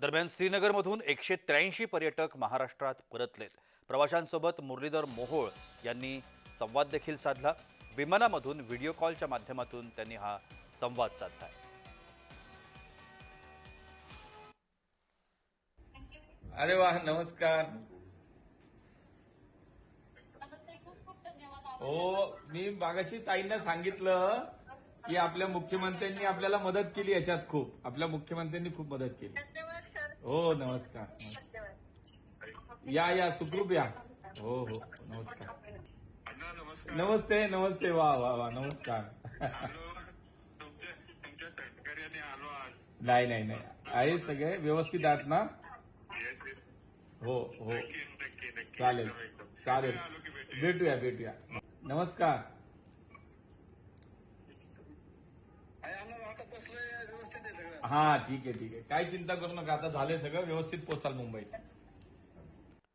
दरम्यान श्रीनगरमधून एकशे त्र्याऐंशी पर्यटक महाराष्ट्रात परतलेत. प्रवाशांसोबत मुरलीधर मोहोळ यांनी संवाद देखील साधला. विमानामधून व्हिडिओ कॉलच्या माध्यमातून त्यांनी हा संवाद साधला. अरे वा नमस्कार. हो मी मागाशी ताईंना सांगितलं की आपल्या मुख्यमंत्र्यांनी आपल्याला मदत केली याच्यात खूप. आपल्या मुख्यमंत्र्यांनी खूप मदत केली. धन्यवाद हो नमस्कार या या सुखरूप या. हो हो नमस्कार. नमस्ते नमस्ते वा वा वा नमस्कार. नाही नाही नाही. आहे सगळे व्यवस्थित आहात ना? हो हो. चालेल चालेल. भेटूया भेटूया. नमस्कार आता बसलोय व्यवस्थित आहे सगळं हा ठीक आहे ठीक आहे. काय चिंता करू नका. आता झालंय सगळं. व्यवस्थित पोचाल मुंबईत.